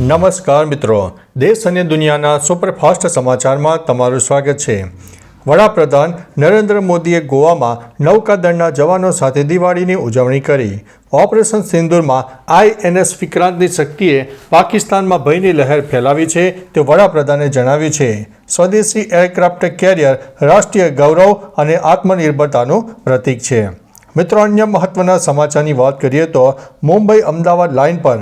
નમસ્કાર મિત્રો. દેશ અને દુનિયાના સુપરફાસ્ટ સમાચારમાં તમારું સ્વાગત છે. વડાપ્રધાન નરેન્દ્ર મોદીએ ગોવામાં નૌકાદળના જવાનો સાથે દિવાળીની ઉજવણી કરી. ઓપરેશન સિંદૂરમાં આઈએનએસ વિક્રાંતની શક્તિએ પાકિસ્તાનમાં ભયની લહેર ફેલાવી છે તે વડાપ્રધાને જણાવ્યું છે. સ્વદેશી એરક્રાફ્ટ કેરિયર રાષ્ટ્રીય ગૌરવ અને આત્મનિર્ભરતાનું પ્રતીક છે. મિત્રો, અન્ય મહત્વના સમાચારની વાત કરીએ તો મુંબઈ અમદાવાદ લાઇન પર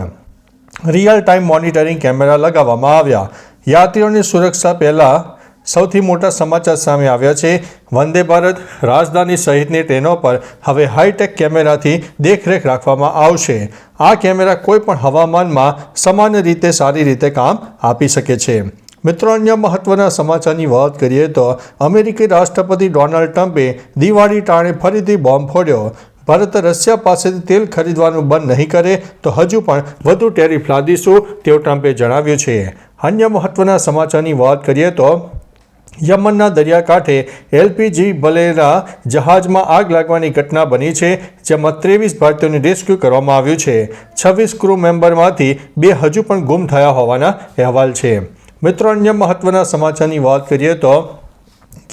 રિયલ ટાઈમ મોનિટરિંગ કેમેરા લગાવવામાં આવ્યા. યાત્રીઓની સુરક્ષા પહેલાં સૌથી મોટા સમાચાર સામે આવ્યા છે. વંદે ભારત રાજધાની સહિતની ટ્રેનો પર હવે હાઈટેક કેમેરાથી દેખરેખ રાખવામાં આવશે. આ કેમેરા કોઈપણ હવામાનમાં સમાન રીતે સારી રીતે કામ આપી શકે છે. મિત્રો, અન્ય મહત્વના સમાચારની વાત કરીએ તો અમેરિકી રાષ્ટ્રપતિ ડોનાલ્ડ ટ્રમ્પે દિવાળી ટાણે ફરીથી બોમ્બ ફોડ્યો. ભારત રશિયા પાસેથી તેલ ખરીદવાનું બંધ નહીં કરે તો હજુ પણ વધુ ટેરિફ લાદીશું, તેવું ટ્રમ્પે જણાવ્યું છે. અન્ય મહત્વના સમાચારની વાત કરીએ તો, યમનના દરિયાકાંઠે એલપીજી બલેરા જહાજમાં આગ લાગવાની ઘટના બની છે, જેમાં ત્રેવીસ ભારતીયોને રેસ્ક્યુ કરવામાં આવ્યું છે. છવ્વીસ ક્રૂ મેમ્બરમાંથી બે હજુ પણ ગુમ થયા હોવાના અહેવાલ છે. મિત્રો, અન્ય મહત્વના સમાચારની વાત કરીએ તો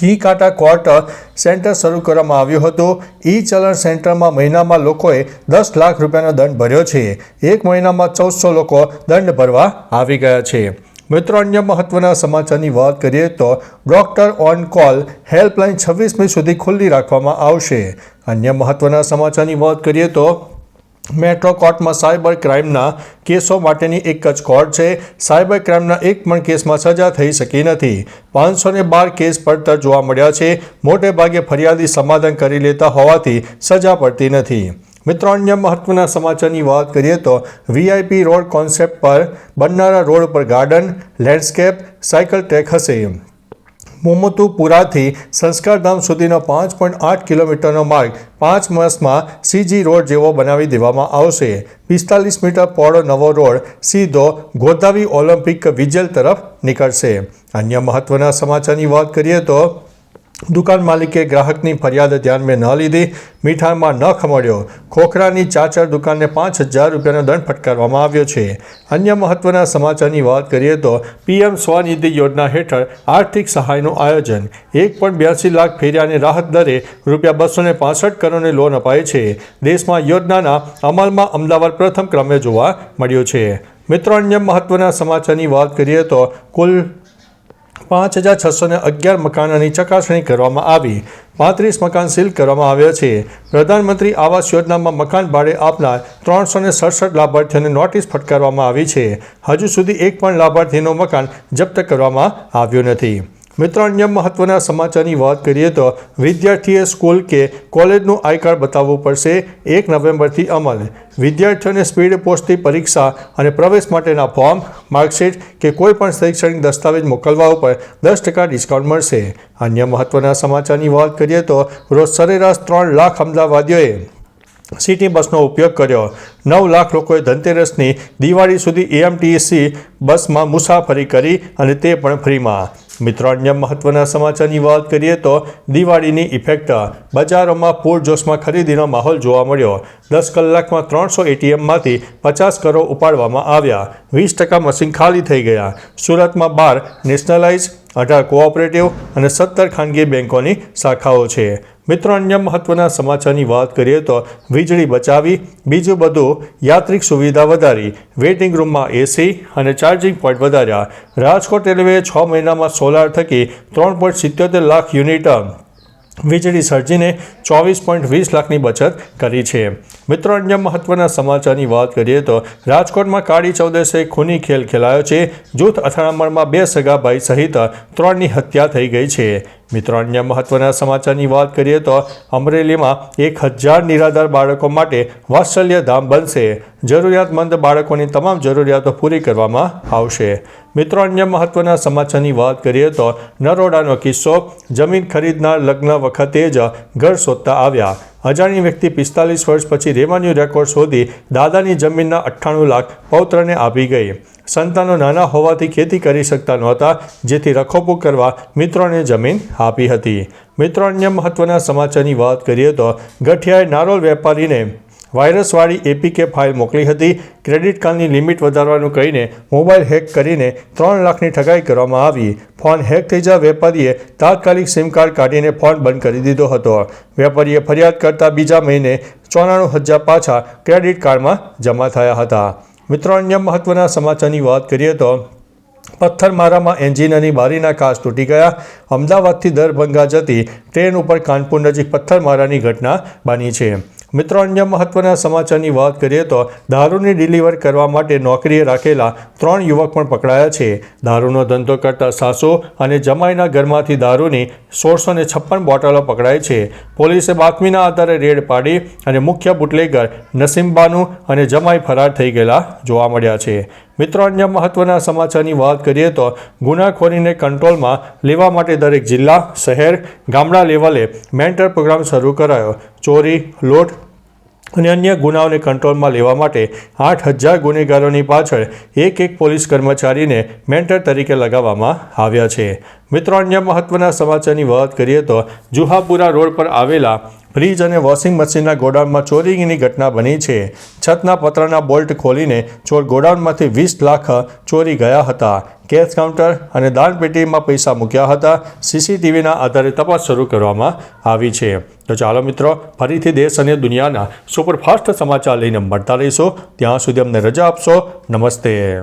ઘી કાંટા ક્વાર્ટર સેન્ટર શરૂ કરવામાં આવ્યું હતું. ઈ ચલણ સેન્ટરમાં મહિનામાં લોકોએ દસ લાખ રૂપિયાનો દંડ ભર્યો છે. એક મહિનામાં ચૌદસો લોકો દંડ ભરવા આવી ગયા છે. મિત્રો, અન્ય મહત્વના સમાચારની વાત કરીએ તો ડોક્ટર ઓન કોલ હેલ્પલાઇન છવ્વીસમી સુધી ખુલ્લી રાખવામાં આવશે. અન્ય મહત્વના સમાચારની વાત કરીએ તો મેટ્રો કોર્ટમાં સાયબર ક્રાઇમના કેસો માટેની એક જ કોર્ટ છે. સાયબર ક્રાઇમના એક પણ કેસમાં સજા થઈ શકી નથી. પાંચસો ને બાર કેસ પડતર જોવા મળ્યા છે. મોટે ભાગે ફરિયાદી સમાધાન કરી લેતા હોવાથી સજા પડતી નથી. મિત્રો, અન્ય મહત્વના સમાચારની વાત કરીએ તો વીઆઈપી રોડ કોન્સેપ્ટ પર બનનારા રોડ પર ગાર્ડન, લેન્ડસ્કેપ, સાયકલ ટ્રેક હશે. મોમતુપુરાથી સંસ્કારધામ સુધીનો પાંચ પોઈન્ટ આઠ કિલોમીટરનો માર્ગ પાંચ માસમાં સીજી રોડ જેવો બનાવી દેવામાં આવશે. પિસ્તાલીસ મીટર પહોળો નવો રોડ સીધો ગોદાવી ઓલિમ્પિક વિજલ તરફ નીકળશે. અન્ય મહત્વના સમાચારની વાત કરીએ તો દુકાન માલિકે ગ્રાહકની ફરિયાદ ધ્યાનમાં ન લીધી, મીઠાઈમાં ન ખમડ્યો. ખોખરાની ચાચર દુકાનને પાંચ હજાર રૂપિયાનો દંડ ફટકારવામાં આવ્યો છે. અન્ય મહત્વના સમાચારની વાત કરીએ તો પીએમ સ્વનિધિ યોજના હેઠળ આર્થિક સહાયનું આયોજન. એક પોઈન્ટ બ્યાસી લાખ ફેરિયાની રાહત દરે રૂપિયા બસો ને પાસઠ કરોડની લોન અપાય છે. દેશમાં યોજનાના અમલમાં અમદાવાદ પ્રથમ ક્રમે જોવા મળ્યું છે. મિત્રો, અન્ય મહત્વના સમાચારની વાત કરીએ તો કુલ પાંચ હજાર છસો ને અગિયાર મકાનોની ચકાસણી કરવામાં આવી. પાંત્રીસ મકાન સીલ કરવામાં આવ્યા છે. પ્રધાનમંત્રી આવાસ યોજનામાં મકાન ભાડે આપનાર ત્રણસો ને સડસઠ લાભાર્થીઓને નોટિસ ફટકારવામાં આવી છે. હજુ સુધી એક પણ લાભાર્થીનું મકાન જપ્ત કરવામાં આવ્યું નથી. મિત્રો, અન્ય મહત્વના સમાચારની વાત કરીએ તો વિદ્યાર્થીએ સ્કૂલ કે કોલેજનું આઈ કાર્ડ બતાવવું પડશે એક નવેમ્બરથી અમલ. વિદ્યાર્થીઓને સ્પીડ પોસ્ટથી પરીક્ષા અને પ્રવેશ માટેના ફોર્મ, માર્કશીટ કે કોઈપણ શૈક્ષણિક દસ્તાવેજ મોકલવા ઉપર દસ ટકા ડિસ્કાઉન્ટ મળશે. અન્ય મહત્વના સમાચારની વાત કરીએ તો રોજ સરેરાશ ત્રણ લાખ અમદાવાદીઓએ સિટી બસનો ઉપયોગ કર્યો. નવ લાખ લોકોએ ધનતેરસની દિવાળી સુધી એએમટીસી બસમાં મુસાફરી કરી અને તે પણ ફ્રીમાં. મિત્રો, અન્ય મહત્વના સમાચારની વાત કરીએ તો દિવાળીની ઇફેક્ટ. બજારોમાં પૂરજોશમાં ખરીદીનો માહોલ જોવા મળ્યો. દસ કલાકમાં ત્રણસો એટીએમમાંથી પચાસ કરોડ ઉપાડવામાં આવ્યા. વીસ ટકા મશીન ખાલી થઈ ગયા. સુરતમાં બાર નેશનલાઇઝ અઢાર કોઓપરેટિવ અને સત્તર ખાનગી બેંકોની શાખાઓ છે. મિત્રો, અન્ય મહત્વના સમાચારની વાત કરીએ તો વીજળી બચાવી, બીજું બધું યાત્રિક સુવિધા વધારી, વેઇટિંગ રૂમમાં એસી અને ચાર્જિંગ પોઈન્ટ વધાર્યા. રાજકોટ રેલવેએ છ મહિનામાં સોલાર થકી ત્રણ પોઈન્ટ સિત્યોતેર લાખ યુનિટ વીજળી સર્જીને ચોવીસ પોઈન્ટ વીસ લાખની બચત કરી છે. મિત્રો, અન્ય મહત્વના સમાચારની વાત કરીએ તો રાજકોટમાં કાળી ચૌદસે ખૂની ખેલ ખેલાયો છે. જૂથ અથડામણમાં બે સગા ભાઈ સહિત ત્રણની હત્યા થઈ ગઈ છે. મિત્રો, અન્ય મહત્વના સમાચારની વાત કરીએ તો અમરેલીમાં એક હજાર નિરાધાર બાળકો માટે વાત્સલ્ય ધામ બનશે. જરૂરિયાતમંદ બાળકોની તમામ જરૂરિયાતો પૂરી કરવામાં આવશે. મિત્રો, અન્ય મહત્વના સમાચારની વાત કરીએ તો નરોડાનો કિસ્સો. જમીન ખરીદનાર લગ્ન વખતે જ ઘર શોધતા આવ્યા. અજાણી વ્યક્તિ પિસ્તાલીસ વર્ષ પછી રેવન્યુ રેકોર્ડ શોધી દાદાની જમીનના અઠ્ઠાણું લાખ પૌત્રને આપી ગઈ. સંતાનો નાના હોવાથી ખેતી કરી શકતા નહોતા, જેથી રખોપું કરવા મિત્રોને જમીન આપી હતી. મિત્રો, અન્ય મહત્વના સમાચારની વાત કરીએ તો ગઠિયાએ નારોલ વેપારીને વાયરસવાળી એપીકે ફાઇલ મોકલી હતી. ક્રેડિટ કાર્ડની લિમિટ વધારવાનું કહીને મોબાઈલ હેક કરીને ત્રણ લાખની ઠગાઈ કરવામાં આવી. ફોન હેક થઈ જતા વેપારીએ તાત્કાલિક સિમ કાર્ડ કાઢીને ફોન બંધ કરી દીધો હતો. વેપારીએ ફરિયાદ કરતા બીજા મહિને ચોરાણું હજાર પાછા ક્રેડિટ કાર્ડમાં જમા થયા હતા. મિત્રો, અન્ય મહત્વના સમાચારની વાત કરીએ તો પથ્થરમારામાં એન્જિનની બારીના કાચ તૂટી ગયા. અમદાવાદથી દરભંગા જતી ટ્રેન ઉપર કાનપુર નજીક પથ્થરમારાની ઘટના બની છે. મિત્રો, અન્ય મહત્વના સમાચારની વાત કરીએ તો દારૂની ડિલિવર કરવા માટે નોકરીએ રાખેલા ત્રણ યુવક પણ પકડાયા છે. દારૂનો ધંધો કરતા સાસુ અને જમાઈના ઘરમાંથી દારૂની સોળસો ને છપ્પન બોટલો પકડાઈ છે. પોલીસે બાતમીના આધારે રેડ પાડી અને મુખ્ય બુટલેગર નસીમબાનુ અને જમાઈ ફરાર થઈ ગયેલા જોવા મળ્યા છે. મિત્રો, અન્ય મહત્વના સમાચારની વાત કરીએ તો ગુનાખોરીને કંટ્રોલમાં લેવા માટે દરેક જિલ્લા, શહેર, ગામડા લેવલે મેન્ટર પ્રોગ્રામ શરૂ કરાયો. ચોરી, લૂંટ અને અન્ય ગુનાઓને કંટ્રોલમાં લેવા માટે આઠ હજાર ગુનેગારોની પાછળ એક એક પોલીસ કર્મચારીને મેન્ટર તરીકે લગાવવામાં આવ્યા છે. મિત્રો, અન્ય મહત્વના સમાચારની વાત કરીએ તો જુહાપુરા રોડ પર આવેલા ફ્રીજ અને વોશિંગ મશીનના ગોડાઉનમાં ચોરીની ઘટના બની છે. છતના પતરાના બોલ્ટ ખોલીને ચોર ગોડાઉનમાંથી વીસ લાખ ચોરી ગયા હતા. કેશ કાઉન્ટર અને દાનપેટીમાં પૈસા મૂક્યા હતા. સીસીટીવીના આધારે તપાસ શરૂ કરવામાં આવી છે. તો ચાલો મિત્રો, ફરીથી દેશ અને દુનિયાના સુપરફાસ્ટ સમાચાર લઈને મળતા રહીશું. ત્યાં સુધી અમને રજા આપશો. નમસ્તે.